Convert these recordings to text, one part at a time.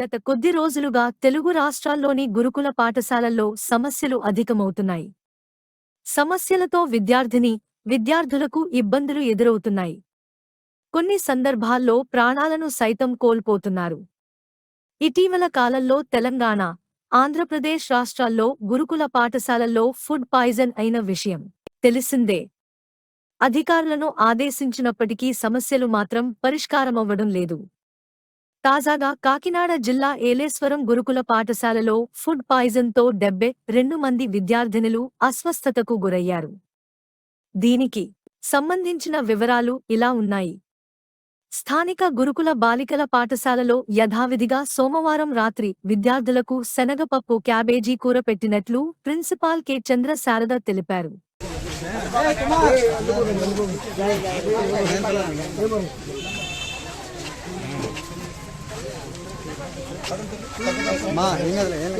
గత కొద్ది రోజులుగా తెలుగు రాష్ట్రాల్లోని గురుకుల పాఠశాలల్లో సమస్యలు అధికమవుతున్నాయి. సమస్యలతో విద్యార్థిని విద్యార్థులకు ఇబ్బందులు ఎదురవుతున్నాయి. కొన్ని సందర్భాల్లో ప్రాణాలను సైతం కోల్పోతున్నారు. ఇటీవల కాలంలో తెలంగాణ ఆంధ్రప్రదేశ్ రాష్ట్రాల్లో గురుకుల పాఠశాలల్లో ఫుడ్ పాయిజన్ అయిన విషయం తెలిసిందే. అధికారులను ఆదేశించినప్పటికీ సమస్యలు మాత్రం పరిష్కారమవ్వడం లేదు. తాజాగా కాకినాడ జిల్లా ఏలేశ్వరం గురుకుల పాఠశాలలో ఫుడ్ పాయిజన్తో డెబ్బై రెండు మంది విద్యార్థినులు అస్వస్థతకు గురయ్యారు దీనికి సంబంధించిన వివరాలు ఇలా ఉన్నాయి స్థానిక గురుకుల బాలికల పాఠశాలలో యథావిధిగా సోమవారం రాత్రి విద్యార్థులకు శనగపప్పు క్యాబేజీ కూర పెట్టినట్లు ప్రిన్సిపాల్ కె చంద్ర శారద తెలిపారు మా ఏం కదలే ఏం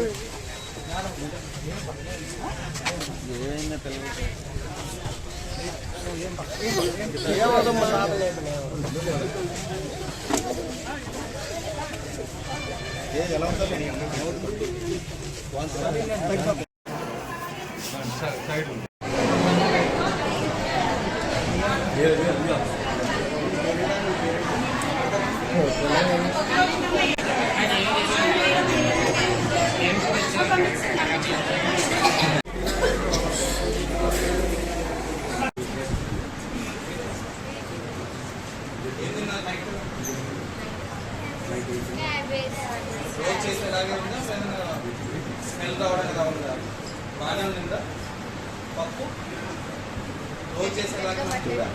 లేదు. రోజు చేసేలాగే ఉందా ఏమైనా స్మెల్ రావడానికి ఎలా బాగానే ఉందా పప్పు రోజు చేసేలాగా ఉందా?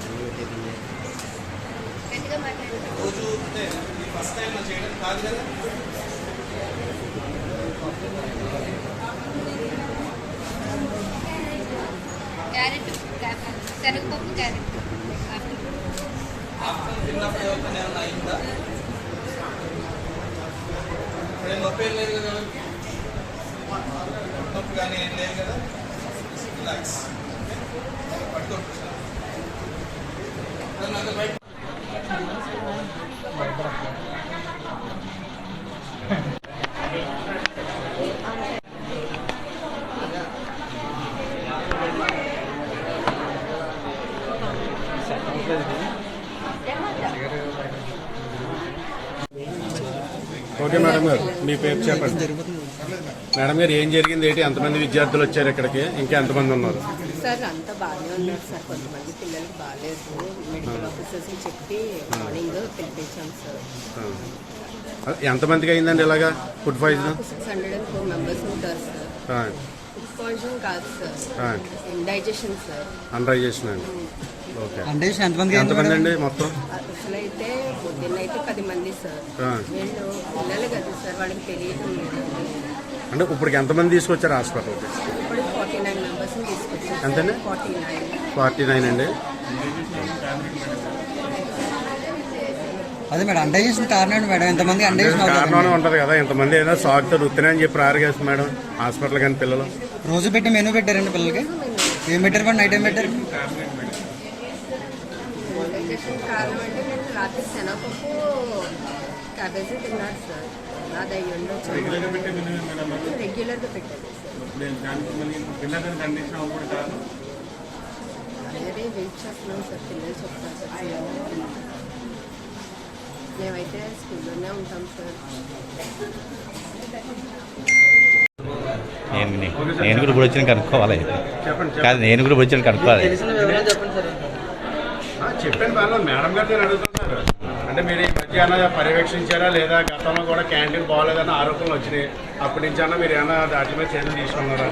రోజు అంటే ఇది ఫస్ట్ టైం చేయడం కాదు కదా క్యారెట్ శనగపప్పు క్యారెట్ ఆఫ్టర్ తిన్నప్పుడు ఎవరికైనా అయిందా ఇప్పుడేం నొప్పి ఏం లేదు కదా? నొప్పి కానీ ఏం లేదు కదా? రిలాక్స్ పట్టుకోండి. బయట ఓకే మేడం గారు. మీ పేరు చెప్పండి. మేడం గారు ఏం జరిగింది? ఏంటి? ఎంతమంది విద్యార్థులు వచ్చారు ఇక్కడికి? ఇంకా ఎంతమంది ఉన్నారు? సార్ అంతా బాగానే ఉన్నారు సార్. కొంతమంది పిల్లలకి బాగాలేదు. మెడికల్ ఆఫీసర్స్ చెప్పి మార్నింగ్ పిలిపించాం సార్. ఎంతమందికి అయిందండి ఇలాగా food poison? Six hundred and four members ఉంటారు సార్. ఫుడ్ పాయిజన్ కాదు సార్. Indigestion sir. అన్రైజేషన్ అండి. ఓకే అంటే ఎంతమంది ఎంతమంది అండి మొత్తం? అసలు అయితే పొద్దున్న అయితే పది మంది సార్. ఆ. వీళ్ళు పిల్లలు కదా సార్ వాళ్ళకి తెలియదు అంటే ఇప్పటికి ఎంతమంది తీసుకొచ్చారు హాస్పిటల్కి? ఇప్పుడు ఫార్టీ నైన్ తీసుకొచ్చారు ఎంతండి? Forty nine. ఫార్టీ నైన్ అండి. అదే మేడం అండేషన్ కారణం ఏంటి మేడం ఎంతమంది అండేషన్ కారణం ఉంటుంది కదా ఇంతమంది ఏదైనా సాగుతారు వృత్తినే అని చెప్పి రారుగేస్తుంది మేడం హాస్పిటల్ కానీ పిల్లలు. రోజు పెట్టి మెనూ పెట్టారండి పిల్లలకి? ఏం పెట్టారు మేడం? నైట్ ఏం పెట్టారు? ఇండైజెషన్ కారణం అంటే నేను రాత్రి శనగపప్పు క్యాబేజీ తిన్నాడు సార్. అది అయ్యి ఉండొచ్చు. రెగ్యులర్గా పెట్టాను అదే వెయిట్ చేస్తున్నాం సార్. పిల్లలు చెప్తారు సార్. మేమైతే స్కూల్లోనే ఉంటాం సార్. నేను నేను కూడా ఇప్పుడు వచ్చిన కనుక్కోవాలి. కాదు నేను కూడా ఇప్పుడు వచ్చిన కనుక్కోవాలి. చెప్పండి బాగా మేడం గారు నేను అడుగుతున్నారు అంటే మీరు ఈ మధ్య పర్యవేక్షించారా? లేదా గతంలో కూడా క్యాంటీన్ బాగోలేదన్న ఆరోపణలు వచ్చినాయి. అప్పటి నుంచి అన్నా మీరు ఏమైనా దాటి మీద చర్యలు తీసుకున్నారా?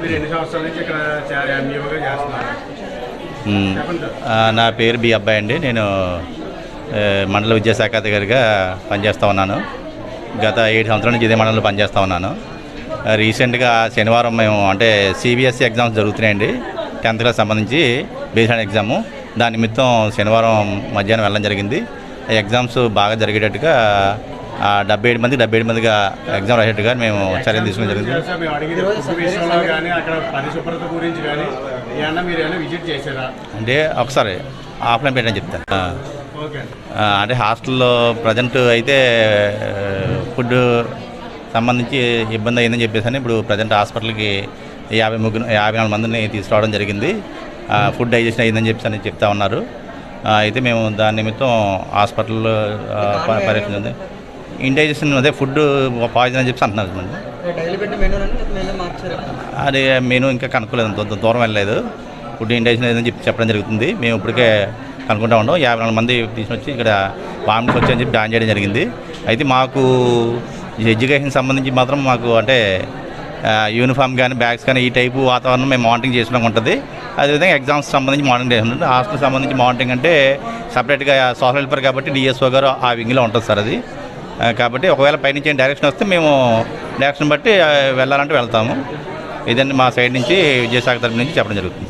మీరు ఎన్ని సంవత్సరాల నుంచి ఇక్కడ ఎంఈఓగా చేస్తున్నారు? నా పేరు బి అబ్బాయి అండి. నేను మండల విద్యాశాఖ అధికారిగా పనిచేస్తూ ఉన్నాను. గత ఏడు సంవత్సరాల నుంచి ఇదే మండలంలో పనిచేస్తూ ఉన్నాను. రీసెంట్గా శనివారం మేము అంటే సిబిఎస్ఈ ఎగ్జామ్స్ జరుగుతున్నాయండి. టెన్త్ క్లాస్ సంబంధించి బేస్డ్ ఎగ్జాము. దాని నిమిత్తం శనివారం మధ్యాహ్నం వెళ్ళడం జరిగింది. ఎగ్జామ్స్ బాగా జరిగేటట్టుగా డెబ్బై ఏడు మంది డెబ్బై ఏడు మందిగా ఎగ్జామ్ రాసేట్టుగా మేము చర్యలు తీసుకోవడం జరిగింది. అంటే ఒకసారి ఆఫ్లైన్ పెట్టని చెప్తాను. అంటే హాస్టల్లో ప్రజెంట్ అయితే ఫుడ్ సంబంధించి ఇబ్బంది అయిందని చెప్పేసి అని ఇప్పుడు ప్రజెంట్ హాస్పిటల్కి యాభై ముగ్గురు యాభై నాలుగు మందిని తీసుకురావడం జరిగింది. ఫుడ్ డైజెషన్ అయిందని చెప్పేసి అని చెప్తా ఉన్నారు. అయితే మేము దాని నిమిత్తం హాస్పిటల్లో ఆ, ప- పరీక్షించింది. ఇండైజెషన్ అదే ఫుడ్ పాయిజన్ అని చెప్పి అంటున్నారు మెనూ మెనూ అది మేము ఇంకా కనుక్కోలేదు దూరం వెళ్ళలేదు. ఫుడ్ ఇండైజెషన్ ఏదని చెప్పి చెప్పడం జరుగుతుంది. మేము ఇప్పటికే కనుక్కుంటా ఉన్నాం. యాభై నాలుగు మంది తీసుకొచ్చి ఇక్కడ వామిట్స్ వచ్చి అని చెప్పి జాయిన్ చేయడం జరిగింది. అయితే మాకు ఎడ్యుకేషన్ సంబంధించి మాత్రం మాకు అంటే యూనిఫామ్ కానీ బ్యాగ్స్ కానీ ఈ టైపు వాతావరణం మేము మానిటరింగ్ చేసుకోవడం ఉంటుంది. అదేవిధంగా ఎగ్జామ్స్ సంబంధించి మానిటరింగ్ చేస్తుంది హాస్టల్ సంబంధించి మానిటరింగ్ అంటే సపరేట్గా సోషల్ వెల్ఫేర్ కాబట్టి డిఎస్ఓ గారు ఆ వింగ్లో ఉంటుంది సార్ అది. కాబట్టి ఒకవేళ పైనుంచి డైరెక్షన్ వస్తే మేము డైరెక్షన్ బట్టి వెళ్ళాలంటే వెళ్తాము. ఇదండి మా సైడ్ నుంచి విజయసాగర్ తరపు నుంచి చెప్పడం జరుగుతుంది.